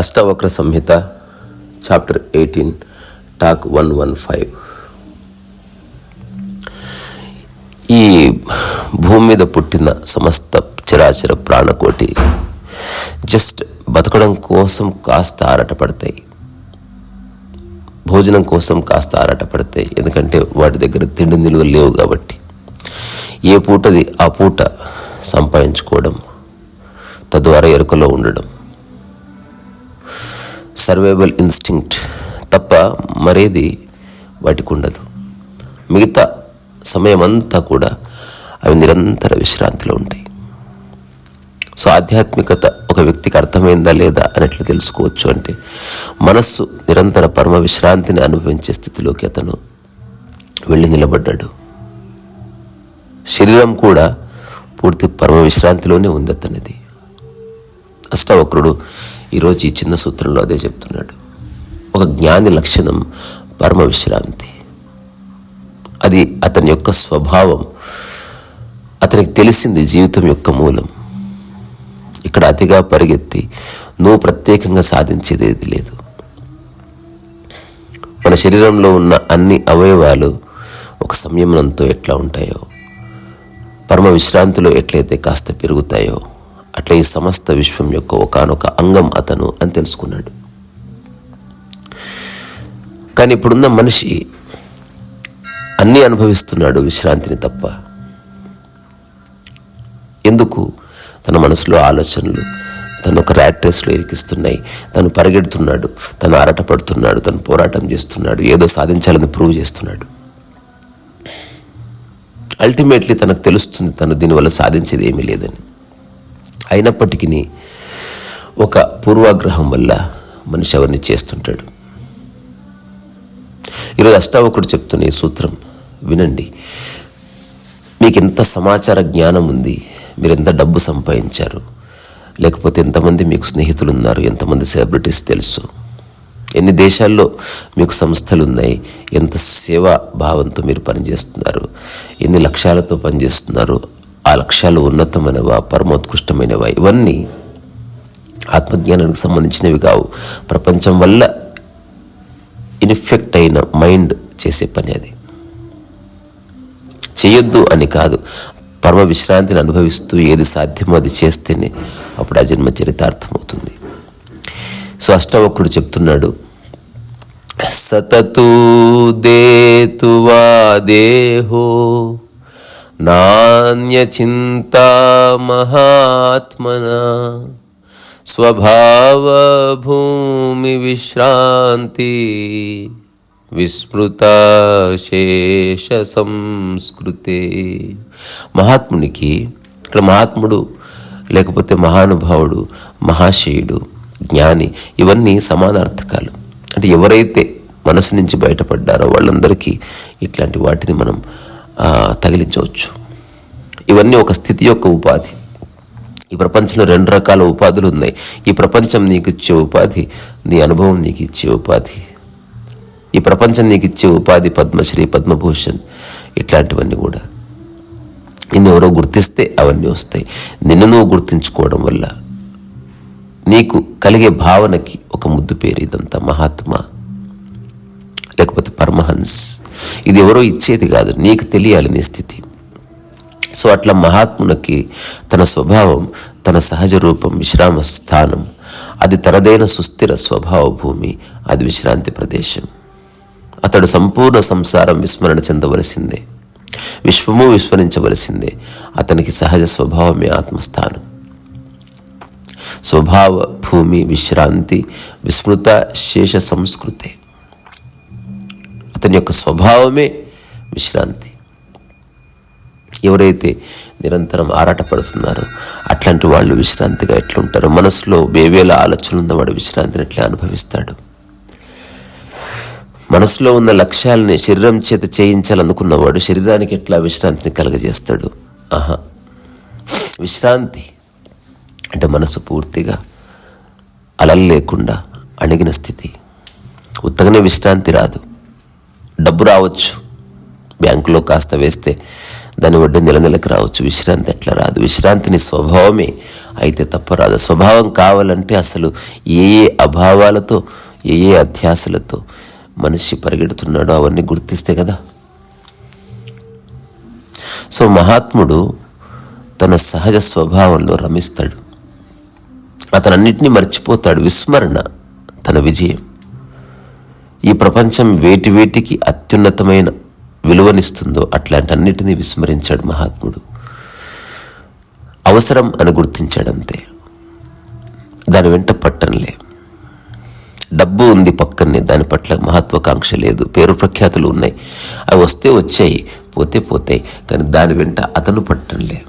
Ashtavakra Samhita chapter eighteen talk one one five ఈ భూమి మీద పుట్టిన సమస్త చిరాచర ప్రాణకోటి జస్ట్ బతకడం కోసం కాస్త ఆరాటపడతాయి. భోజనం కోసం కాస్త ఆరాటపడతాయి ఎందుకంటే వాటి దగ్గర తిండి నిలువలు లేవు కాబట్టి. ఏ పూటది ఆ పూట సంపాదించుకోవడం తద్వారా ఎరుకలో ఉండడం. సర్వైవల్ ఇన్స్టింక్ట్ తప్ప మరేది వాటికి ఉండదు. మిగతా సమయం అంతా కూడా అవి నిరంతర విశ్రాంతిలో ఉంటాయి. సో ఆధ్యాత్మికత ఒక వ్యక్తికి అర్థమైందా లేదా అని ఎట్లా తెలుసుకోవచ్చు అంటే మనస్సు నిరంతర పరమ విశ్రాంతిని అనుభవించే స్థితిలోకి అతను వెళ్ళి నిలబడ్డాడు. శరీరం కూడా పూర్తి పరమ విశ్రాంతిలోనే ఉంది అతనిది. అష్టవక్రుడు ఈరోజు ఈ చిన్న సూత్రంలో అదే చెప్తున్నాడు. ఒక జ్ఞాని లక్షణం పరమ విశ్రాంతి. అది అతని యొక్క స్వభావం అతనికి తెలిసింది జీవితం యొక్క మూలం. ఇక్కడ అతిగా పరిగెత్తి నువ్వు ప్రత్యేకంగా సాధించేది ఏది లేదు. మన శరీరంలో ఉన్న అన్ని అవయవాలు ఒక సంయమనంతో ఎట్లా ఉంటాయో పరమ విశ్రాంతిలో ఎట్లయితే కాస్త పెరుగుతాయో అట్లా ఈ సమస్త విశ్వం యొక్క ఒకనొక అంగం అతను అని తెలుసుకున్నాడు. కానీ ఇప్పుడున్న మనిషి అన్నీ అనుభవిస్తున్నాడు విశ్రాంతిని తప్ప. ఎందుకు? తన మనసులో ఆలోచనలు తను ఒక ర్యాట్ రేస్లో ఇరికిస్తున్నాయి. తను పరిగెడుతున్నాడు తను ఆరాటపడుతున్నాడు తను పోరాటం చేస్తున్నాడు ఏదో సాధించాలని ప్రూవ్ చేస్తున్నాడు. అల్టిమేట్లీ తనకు తెలుస్తుంది తను దీనివల్ల సాధించేది ఏమీ లేదని. అయినప్పటికీ ఒక పూర్వాగ్రహం వల్ల మనిషి అవన్నీ చేస్తుంటాడు? ఈరోజు అష్టావకుడు చెప్తున్న ఈ సూత్రం వినండి. మీకు ఎంత సమాచార జ్ఞానం ఉంది మీరు ఎంత డబ్బు సంపాదించారు. లేకపోతే ఎంతమంది మీకు స్నేహితులు ఉన్నారు ఎంతమంది సెలబ్రిటీస్ తెలుసు? ఎన్ని దేశాల్లో మీకు సంస్థలు ఉన్నాయి ఎంత సేవా భావంతో మీరు పనిచేస్తున్నారు? ఎన్ని లక్ష్యాలతో పనిచేస్తున్నారు? ఆ లక్ష్యాలు ఉన్నతమైనవా? పరమోత్కృష్టమైనవా? ఇవన్నీ ఆత్మజ్ఞానానికి సంబంధించినవి కావు. ప్రపంచం వల్ల ఇన్ఫెక్ట్ అయిన మైండ్ చేసే పని అది. చేయొద్దు అని కాదు. పరమ విశ్రాంతిని అనుభవిస్తూ ఏది సాధ్యమో అది చేస్తేనే అప్పుడు ఆ జన్మ చరితార్థమవుతుంది. సో అష్టవకుడు చెప్తున్నాడు సతతూ దేతువా దేహో నాణ్యచింతా మహాత్మన స్వభావభూమి విశ్రాంతి విస్మృత శేష సంస్కృతే మహాత్మునికి ఇక్కడ మహాత్ముడు లేకపోతే మహానుభావుడు మహాశయుడు జ్ఞాని ఇవన్నీ సమానార్థకాలు. అంటే ఎవరైతే మనసు నుంచి బయటపడ్డారో వాళ్ళందరికీ ఇట్లాంటి వాటిని మనం తగిలించవచ్చు. ఇవన్నీ ఒక స్థితి యొక్క ఉపాధి. ఈ ప్రపంచంలో రెండు రకాల ఉపాధులు ఉన్నాయి. ఈ ప్రపంచం నీకు ఇచ్చే ఉపాధి నీ అనుభవం నీకు ఇచ్చే ఉపాధి. ఈ ప్రపంచం నీకు ఇచ్చే ఉపాధి పద్మశ్రీ పద్మభూషణ్ ఇట్లాంటివన్నీ కూడా. నిన్ను ఎవరో గుర్తిస్తే అవన్నీ వస్తాయి. నిన్ను నువ్వు గుర్తించుకోవడం వల్ల నీకు కలిగే భావనకి ఒక ముద్దు పేరు ఇదంతా. మహాత్మ లేకపోతే పరమహన్స్ ఇది ఎవరో ఇచ్చేది కాదు. నీకు తెలియాలి నీ స్థితి. సో అట్లా మహాత్మునికి తన స్వభావం తన సహజ రూపం విశ్రామ స్థానం అది తనదైన సుస్థిర స్వభావ భూమి అది విశ్రాంతి ప్రదేశం. అతడు సంపూర్ణ సంసారం విస్మరణ చెందవలసిందే. విశ్వము విస్మరించవలసిందే. అతనికి సహజ స్వభావమే ఆత్మస్థానం. స్వభావ భూమి విశ్రాంతి విస్మృత శేష సంస్కృతే. అతని యొక్క స్వభావమే విశ్రాంతి. ఎవరైతే నిరంతరం ఆరాటపడుతున్నారో అట్లాంటి వాళ్ళు విశ్రాంతిగా ఎట్లుంటారు మనసులో వేవేల ఆలోచనలు ఉన్నవాడు విశ్రాంతిని ఎట్లా అనుభవిస్తాడు. మనసులో ఉన్న లక్ష్యాలని శరీరం చేత చేయించాలనుకున్నవాడు శరీరానికి ఎట్లా విశ్రాంతిని కలగజేస్తాడు? ఆహా. విశ్రాంతి అంటే మనసు పూర్తిగా అలలు లేకుండా అణిగిన స్థితి. ఉత్తగనే విశ్రాంతి రాదు. డబ్బు రావచ్చు. బ్యాంకులో కాస్త వేస్తే దాని వడ్డీ నెల నెలకు రావచ్చు. విశ్రాంతి ఎట్లా రాదు? విశ్రాంతిని స్వభావమే అయితే తప్ప రాదు. స్వభావం కావాలంటే అసలు ఏ ఏ అభావాలతో ఏ ఏ అధ్యాసలతో మనిషి పరిగెడుతున్నాడో అవన్నీ గుర్తిస్తే కదా. సో మహాత్ముడు తన సహజ స్వభావంలో రమిస్తాడు. అతనన్నిటినీ మర్చిపోతాడు. విస్మరణ తన విజయం. ఈ ప్రపంచం వేటి వేటికి అత్యున్నతమైన విలువనిస్తుందో అట్లాంటి అన్నిటినీ విస్మరించాడు మహాత్ముడు. అవసరం అని గుర్తించాడంతే. దాని వెంట పట్టంలే డబ్బు ఉంది పక్కనే దాని పట్ల మహత్వాకాంక్ష లేదు పేరు ప్రఖ్యాతులు ఉన్నాయి. అవి వస్తే వచ్చాయి పోతే పోతాయి కానీ దాని వెంట అతను పట్టంలే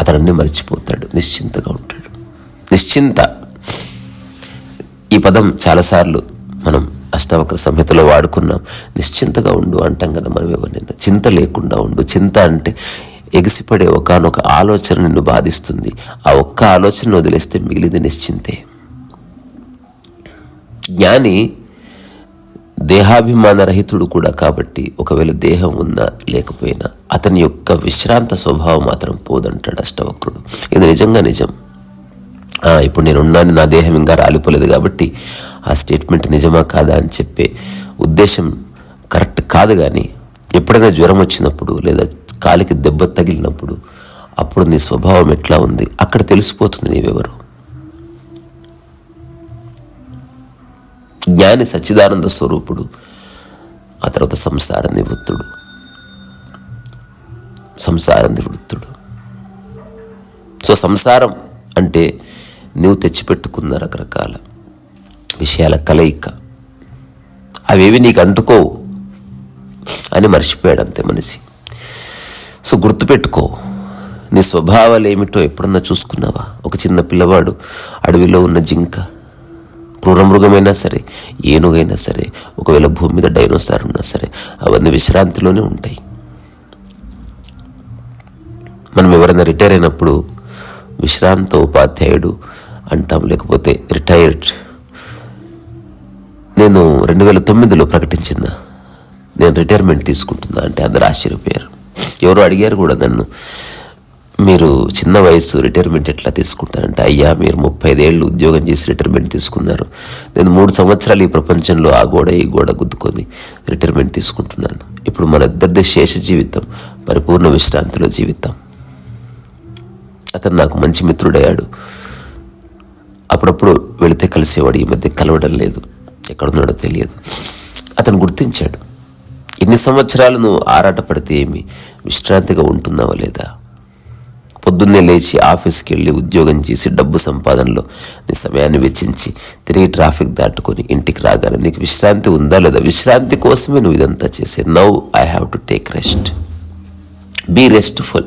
అతనన్నీ మర్చిపోతాడు నిశ్చింతగా ఉంటాడు. నిశ్చింత. ఈ పదం చాలాసార్లు మనం అష్టావక్ర సంహితలో వాడుకున్నాం. నిశ్చింతగా ఉండు అంటాం కదా మనం ఎవరినైనా. చింత లేకుండా ఉండు. చింత అంటే ఎగిసిపడే ఒకనొక ఆలోచన నిన్ను బాధిస్తుంది. ఆ ఒక్క ఆలోచన వదిలేస్తే మిగిలింది నిశ్చింతే. జ్ఞాని దేహాభిమాన రహితుడు కూడా కాబట్టి ఒకవేళ దేహం ఉన్నా లేకపోయినా అతని యొక్క విశ్రాంత స్వభావం మాత్రం పోదంటాడు అష్టవక్రుడు. ఇది నిజంగా నిజం. ఇప్పుడు నేను ఉన్నాను నా దేహం ఇంకా రాలిపోలేదు కాబట్టి ఆ స్టేట్మెంట్ నిజమా కాదా అని చెప్పే ఉద్దేశం కరెక్ట్ కాదు కానీ ఎప్పుడైనా జ్వరం వచ్చినప్పుడు లేదా కాలికి దెబ్బ తగిలినప్పుడు అప్పుడు నీ స్వభావం ఎట్లా ఉంది? అక్కడ తెలిసిపోతుంది నీవెవరు. జ్ఞాని సచ్చిదానంద స్వరూపుడు ఆ తర్వాత సంసార నివృత్తుడు. సంసార నివృత్తుడు. సో సంసారం అంటే నువ్వు తెచ్చిపెట్టుకున్న రకరకాల విషయాల కలయిక. అవేవి నీకు అంటుకోవు అని మర్చిపోయాడు అంతే మనిషి. సో గుర్తుపెట్టుకో నీ స్వభావాలు ఏమిటో ఎప్పుడన్నా చూసుకున్నావా? ఒక చిన్న పిల్లవాడు అడవిలో ఉన్న జింక క్రూరమృగమైనా సరే ఏనుగైనా సరే ఒకవేళ భూమి మీద డైనోసార్ ఉన్నా సరే అవన్నీ విశ్రాంతిలోనే ఉంటాయి. మనం ఎవరైనా రిటైర్ అయినప్పుడు విశ్రాంత ఉపాధ్యాయుడు అంటాం లేకపోతే రిటైర్డ్. నేను రెండు వేల తొమ్మిదిలో ప్రకటించిన నేను రిటైర్మెంట్ తీసుకుంటున్నా అంటే అందరు ఆశ్చర్యపోయారు. ఎవరో అడిగారు కూడా నన్ను మీరు చిన్న వయసు రిటైర్మెంట్ ఎట్లా తీసుకుంటారంటే అయ్యా మీరు ముప్పై ఐదేళ్ళు ఉద్యోగం చేసి రిటైర్మెంట్ తీసుకున్నారు. నేను మూడు సంవత్సరాలు ఈ ప్రపంచంలో ఆ గోడ ఈ గోడ గుద్దుకొని రిటైర్మెంట్ తీసుకుంటున్నాను. ఇప్పుడు మన ఇద్దరిది శేష జీవితం పరిపూర్ణ విశ్రాంతిలో జీవితం. అతను నాకు మంచి మిత్రుడయ్యాడు. అప్పుడప్పుడు వెళితే కలిసేవాడు ఈ మధ్య కలవడం లేదు. ఎక్కడున్నాడో తెలియదు. అతను గుర్తించాడు. ఇన్ని సంవత్సరాలు నువ్వు ఆరాటపడితే ఏమి? విశ్రాంతిగా ఉంటున్నావా లేదా? పొద్దున్నే లేచి ఆఫీస్కి వెళ్ళి ఉద్యోగం చేసి డబ్బు సంపాదనలో నీ సమయాన్ని వెచ్చించి తిరిగి ట్రాఫిక్ దాటుకొని ఇంటికి రాగానే నీకు విశ్రాంతి ఉందా లేదా? విశ్రాంతి కోసమే నువ్వు ఇదంతా చేసే. Now I have to take rest be restful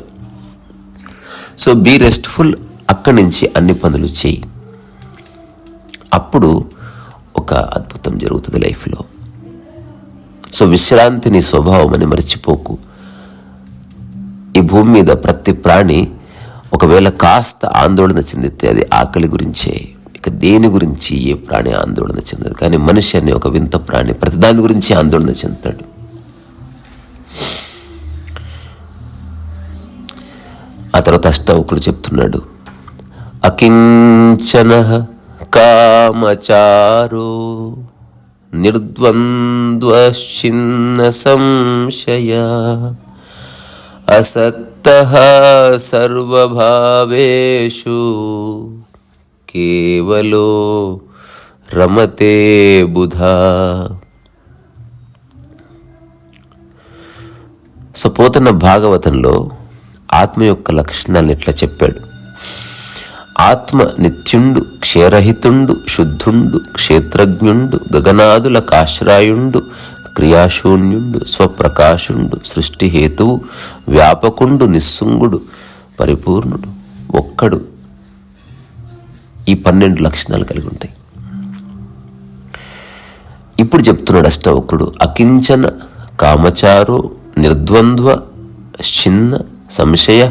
so be restful అక్కడి నుంచి అన్ని పనులు చేయి. అప్పుడు ఒక అద్భుతం జరుగుతుంది లైఫ్లో. సో విశ్రాంతి నీ స్వభావం అని మర్చిపోకు. ఈ భూమి మీద ప్రతి ప్రాణి ఒకవేళ కాస్త ఆందోళన చెందితే అది ఆకలి గురించే. ఇక దేని గురించి ఏ ప్రాణి ఆందోళన చెందదు? కానీ మనిషి అనే ఒక వింత ప్రాణి ప్రతిదాని గురించి ఆందోళన చెందుతాడు. ఆ తర్వాత అష్టావకుడు చెప్తున్నాడు. అకించన కామచారో నిర్ద్వంద్వశ్చిన్న సంశయ. అసక్త సర్వభావేషు కేవలో రమతే బుధా సో పోతున్న భాగవతంలో ఆత్మ యొక్క లక్షణాలను ఇట్లా చెప్పాడు? ఆత్మ నిత్యుండు క్షేరహితుండు శుద్ధుండు క్షేత్రజ్ఞుండు గగనాదుల కాశ్రాయుండు క్రియాశూన్యుండు స్వప్రకాశుండు సృష్టి హేతువు వ్యాపకుండు నిస్సుంగుడు పరిపూర్ణుడు ఒక్కడు. ఈ పన్నెండు లక్షణాలు కలిగి ఉంటాయి ఇప్పుడు చెప్తున్నాడు అష్టవకుడు అకించన కామచారో నిర్ద్వంద్వ చిన్న సంశయ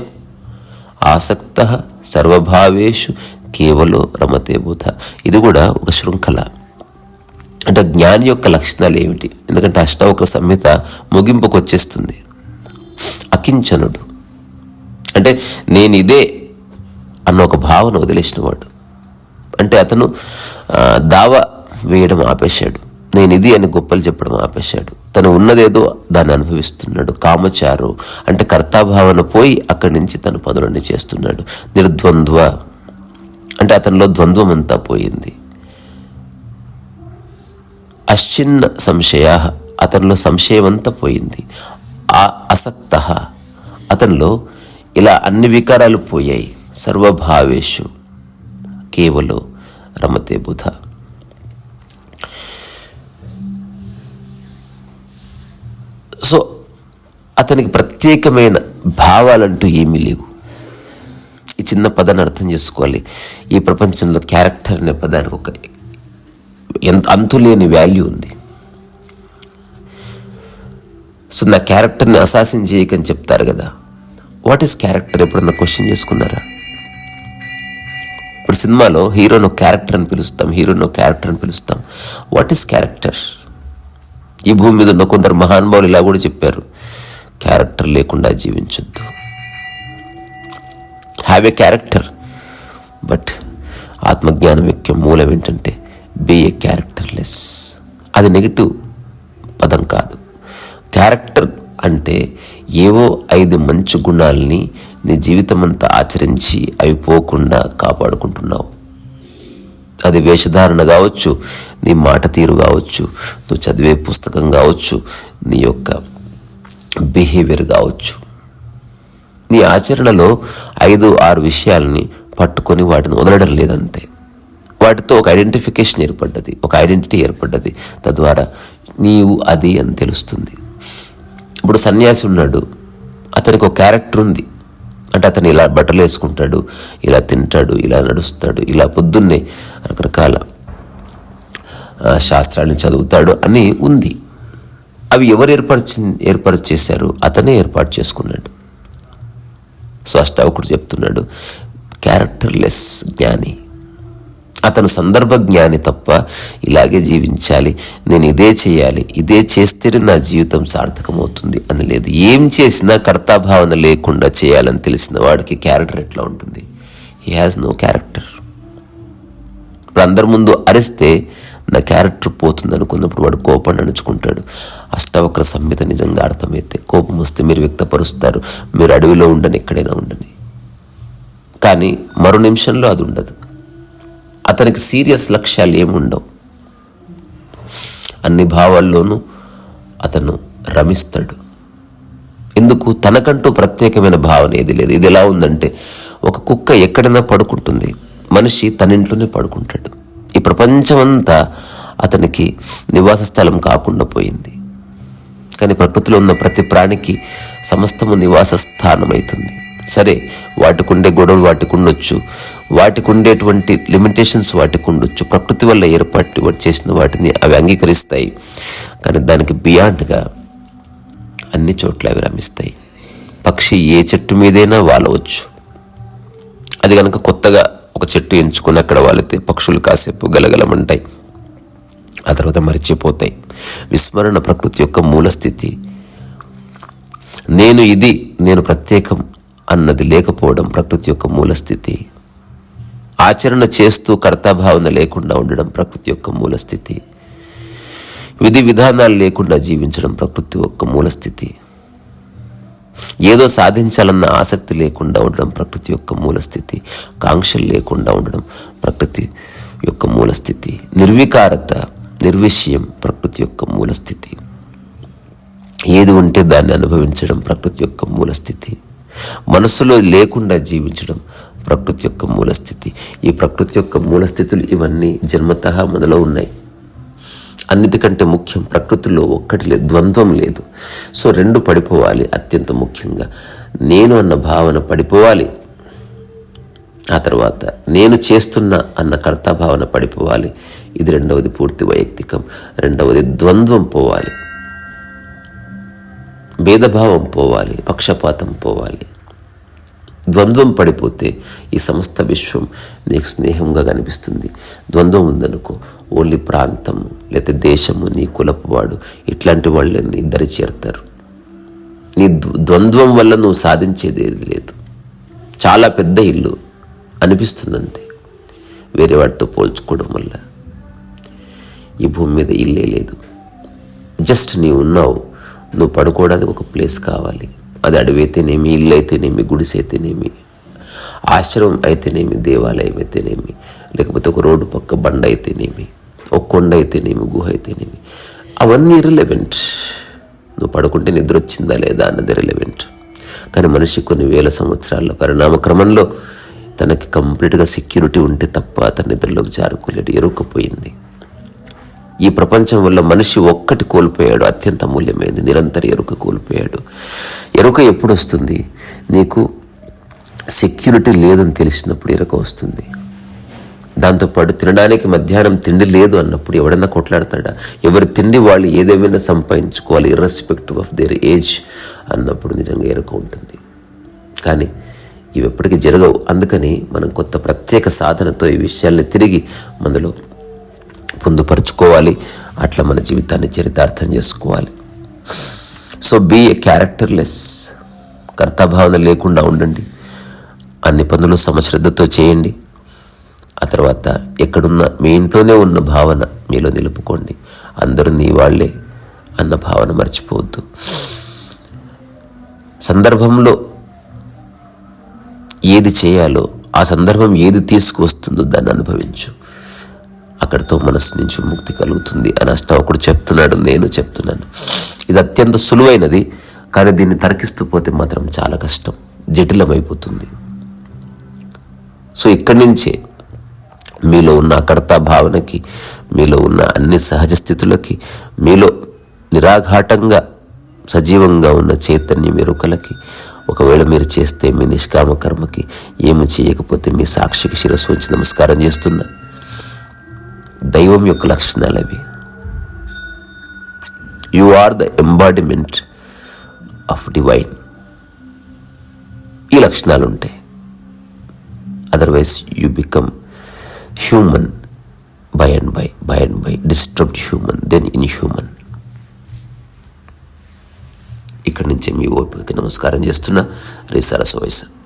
ఆసక్త సర్వభావేషు కేవలో రమతే బుధ. ఇది కూడా ఒక శృంఖల. అంటే జ్ఞాని యొక్క లక్షణాలు ఏమిటి? ఎందుకంటే అష్టావక్ర సంహిత ముగింపుకు వచ్చేస్తుంది. అకించనుడు. అంటే నేను ఇదే అన్న ఒక భావన వదిలేసినవాడు అంటే అతను దావ వేయడం ఆపేశాడు. నేను ఇది అని గొప్పలు చెప్పడం ఆపేశాడు. తను ఉన్నదేదో దాన్ని అనుభవిస్తున్నాడు. కామచారు అంటే కర్తాభావన పోయి అక్కడి నుంచి తను పనులన్నీ చేస్తున్నాడు. నిర్ద్వంద్వ. అంటే అతనిలో ద్వంద్వం అంతా పోయింది. అశ్చిన్న సంశయ అతనిలో సంశయమంతా పోయింది. ఆ అసక్త అతనిలో ఇలా అన్ని వికారాలు పోయాయి. సర్వభావేషు కేవలో రమతే బుధ. సో అతనికి ప్రత్యేకమైన భావాలంటూ ఏమీ లేవు. ఈ చిన్న పదాన్ని అర్థం చేసుకోవాలి. ఈ ప్రపంచంలో క్యారెక్టర్ అనే పదానికి ఒక అంతులేని వాల్యూ ఉంది. సో నా క్యారెక్టర్ని అసాసిన్ చేయకని చెప్తారు కదా. వాట్ ఈస్ క్యారెక్టర్ ఎప్పుడన్నా క్వశ్చన్ చేసుకున్నారా? ఇప్పుడు సినిమాలో హీరోను క్యారెక్టర్ అని పిలుస్తాం హీరోను క్యారెక్టర్ అని పిలుస్తాం. వాట్ ఈస్ క్యారెక్టర్ ఈ భూమి మీద ఉన్న కొందరు మహానుభావులు ఇలా కూడా చెప్పారు. క్యారెక్టర్ లేకుండా జీవించొద్దు. హ్యావ్ ఏ క్యారెక్టర్ బట్ ఆత్మజ్ఞానం యొక్క మూలం ఏంటంటే బీ ఏ క్యారెక్టర్లెస్ అది నెగిటివ్ పదం కాదు. క్యారెక్టర్ అంటే ఏవో ఐదు మంచి గుణాలని నీ జీవితం అంతా ఆచరించి అవి పోకుండా కాపాడుకుంటున్నావు. అది వేషధారణ కావచ్చు నీ మాట తీరు కావచ్చు నువ్వు చదివే పుస్తకం కావచ్చు నీ యొక్క బిహేవియర్ కావచ్చు. నీ ఆచరణలో ఐదు ఆరు విషయాలని పట్టుకొని వాటిని వదలడం లేదంతే. వాటితో ఒక ఐడెంటిఫికేషన్ ఏర్పడ్డది ఒక ఐడెంటిటీ ఏర్పడ్డది. తద్వారా నీవు అది అని తెలుస్తుంది. ఇప్పుడు సన్యాసి ఉన్నాడు అతనికి ఒక క్యారెక్టర్ ఉంది. అంటే అతను ఇలా బట్టలు వేసుకుంటాడు ఇలా తింటాడు ఇలా నడుస్తాడు ఇలా పొద్దున్నే రకరకాల శాస్త్రాలను చదువుతాడు అని ఉంది. అవి ఎవరు ఏర్పరిచి ఏర్పాటు చేశారు అతనే ఏర్పాటు చేసుకున్నాడు. సో అష్టావకుడు చెప్తున్నాడు క్యారెక్టర్లెస్ జ్ఞాని. అతను సందర్భ జ్ఞాని తప్ప ఇలాగే జీవించాలి. నేను ఇదే చేయాలి. ఇదే చేస్తేనే నా జీవితం సార్థకమవుతుంది. అని లేదు. ఏం చేసినా కర్తాభావన లేకుండా చేయాలని తెలిసిన వాడికి క్యారెక్టర్ ఎట్లా ఉంటుంది? హీ హ్యాస్ నో క్యారెక్టర్ ఇప్పుడు అందరి ముందు అరిస్తే నా క్యారెక్టర్ పోతుంది అనుకున్నప్పుడు వాడు కోపం నడుచుకుంటాడు. అష్టవక్ర సంహిత నిజంగా అర్థమైతే కోపం వస్తే మీరు వ్యక్తపరుస్తారు. మీరు అడవిలో ఉండని ఎక్కడైనా ఉండని. కానీ మరో నిమిషంలో అది ఉండదు. అతనికి సీరియస్ లక్ష్యాలు ఏముండవు. అన్ని భావాల్లోనూ అతను రమిస్తాడు. ఎందుకు? తనకంటూ ప్రత్యేకమైన భావన ఏది లేదు. ఇది ఎలా ఉందంటే ఒక కుక్క ఎక్కడైనా పడుకుంటుంది. మనిషి తనింట్లోనే పడుకుంటాడు. ఈ ప్రపంచమంతా అతనికి నివాస స్థలం కాకుండా పోయింది. కానీ ప్రకృతిలో ఉన్న ప్రతి ప్రాణికి సమస్తము నివాస స్థానం అవుతుంది సరే వాటికి ఉండే గొడవలు వాటికి ఉండొచ్చు. వాటికి ఉండేటువంటి లిమిటేషన్స్ వాటికి ఉండొచ్చు ప్రకృతి వల్ల ఏర్పాటు చేసిన వాటిని అవి అంగీకరిస్తాయి. కానీ దానికి బియాండ్గా అన్ని చోట్ల అవి రమిస్తాయి. పక్షి ఏ చెట్టు మీదైనా వాలవచ్చు. అది కనుక కొత్తగా ఒక చెట్టు ఎంచుకొని అక్కడ వాలితే పక్షులు కాసేపు గలగలమంటాయి. ఆ తర్వాత మరిచిపోతాయి. విస్మరణ ప్రకృతి యొక్క మూల స్థితి. నేను ఇది నేను ప్రత్యేకం అన్నది లేకపోవడం ప్రకృతి యొక్క మూల స్థితి. ఆచరణ చేస్తూ కర్తాభావన లేకుండా ఉండడం ప్రకృతి యొక్క మూల స్థితి. విధి విధానాలు లేకుండా జీవించడం ప్రకృతి యొక్క మూల స్థితి. ఏదో సాధించాలన్న ఆసక్తి లేకుండా ఉండడం ప్రకృతి యొక్క మూల స్థితి. కాంక్షలు లేకుండా ఉండడం ప్రకృతి యొక్క మూల స్థితి. నిర్వికారత నిర్విషయం ప్రకృతి యొక్క మూల స్థితి. ఏది ఉంటే దాన్ని అనుభవించడం ప్రకృతి యొక్క మూల స్థితి. మనసులో లేకుండా జీవించడం ప్రకృతి యొక్క మూల స్థితి. ఈ ప్రకృతి యొక్క మూలస్థితులు ఇవన్నీ జన్మత మనలో ఉన్నాయి. అన్నిటికంటే ముఖ్యం ప్రకృతిలో ఒక్కటి లేదు ద్వంద్వం లేదు. సో రెండు పడిపోవాలి అత్యంత ముఖ్యంగా. నేను అన్న భావన పడిపోవాలి. ఆ తర్వాత నేను చేస్తున్నా అన్న కర్తాభావన పడిపోవాలి. ఇది రెండవది పూర్తి వైయక్తికం. రెండవది ద్వంద్వం పోవాలి. భేదభావం పోవాలి పక్షపాతం పోవాలి. ద్వంద్వం పడిపోతే ఈ సమస్త విశ్వం నీకు స్నేహంగా కనిపిస్తుంది. ద్వంద్వం ఉందనుకో ఓన్లీ ప్రాంతము లేకపోతే దేశము నీ కులపువాడు ఇట్లాంటి వాళ్ళని ఇద్దరు చేరుతారు. నీ ద్వంద్వం వల్ల నువ్వు సాధించేది లేదు. చాలా పెద్ద ఇల్లు అనిపిస్తుంది అంతే వేరే వాటితో పోల్చుకోవడం వల్ల. ఈ భూమి మీద ఇల్లే లేదు. జస్ట్ నీవు ఉన్నావు నువ్వు పడుకోవడానికి ఒక ప్లేస్ కావాలి. అది అడవి అయితేనేమి ఇల్లు అయితేనేమి గుడిసె అయితేనేమి ఆశ్రమం అయితేనేమి దేవాలయం అయితేనేమి లేకపోతే ఒక రోడ్డు పక్క బండ అయితేనేమి ఒక కొండ అయితేనేమి గుహ అయితేనేమి అవన్నీ రిలవెంట్ నువ్వు పడుకుంటే నిద్ర వచ్చిందా లేదా అన్నది రిలెవెంట్ కానీ మనిషి కొన్ని వేల సంవత్సరాల పరిణామ క్రమంలో తనకి కంప్లీట్గా సెక్యూరిటీ ఉంటే తప్ప అతని నిద్రలోకి జారుకోలేడు ఎరుకపోయింది. ఈ ప్రపంచం వల్ల మనిషి ఒక్కటి కోల్పోయాడు అత్యంత అమూల్యమైనది నిరంతర ఎరుక కోల్పోయాడు. ఎరుక ఎప్పుడు వస్తుంది? నీకు సెక్యూరిటీ లేదని తెలిసినప్పుడు ఎరుక వస్తుంది. దాంతోపాటు తినడానికి మధ్యాహ్నం తిండి లేదు అన్నప్పుడు ఎవడన్నా కొట్లాడతాడా? ఎవరి తిండి వాళ్ళు ఏదేమైనా సంపాదించుకోవాలి ఇర్రెస్పెక్టివ్ ఆఫ్ దేర్ ఏజ్ అన్నప్పుడు నిజంగా ఎరుక ఉంటుంది. కానీ ఇవి ఎప్పటికీ జరగవు. అందుకని మనం కొత్త ప్రత్యేక సాధనతో ఈ విషయాల్ని తిరిగి మనలో పొందుపరుచుకోవాలి. అట్లా మన జీవితాన్ని చరితార్థం చేసుకోవాలి. సో బీ ఏ క్యారెక్టర్లెస్ కర్తాభావన లేకుండా ఉండండి. అన్ని పనులు సమశ్రద్ధతో చేయండి. ఆ తర్వాత ఎక్కడున్న మీ ఇంట్లోనే ఉన్న భావన మీలో నిలుపుకోండి. అందరూ నీ వాళ్ళే అన్న భావన మర్చిపోవద్దు. సందర్భంలో ఏది చేయాలో ఆ సందర్భం ఏది తీసుకువస్తుందో దాన్ని అనుభవించు. అక్కడితో మనసు నుంచి ముక్తి కలుగుతుంది అని అష్టావకుడు చెప్తున్నాడు నేను చెప్తున్నాను. ఇది అత్యంత సులువైనది కానీ దీన్ని తర్కిస్తూ పోతే మాత్రం చాలా కష్టం జటిలమైపోతుంది. సో ఇక్కడి నుంచే మీలో ఉన్న అకర్త భావనకి మీలో ఉన్న అన్ని సహజ స్థితులకి మీలో నిరాఘాటంగా సజీవంగా ఉన్న చైతన్యం ఎరుకలకి ఒకవేళ మీరు చేస్తే మీ నిష్కామ కర్మకి ఏమి చేయకపోతే మీ సాక్షికి శిరస్సు ఉంచి నమస్కారం చేస్తున్నా. దైవం యొక్క లక్షణాలు అవి. You are the embodiment of divine ఈ లక్షణాలు ఉంటాయి. Otherwise you become human by and by by and by disturbed human then in human ఇక్కడి నుంచి మీ ఓపికకి నమస్కారం చేస్తున్న. రే సరస్వ వయసు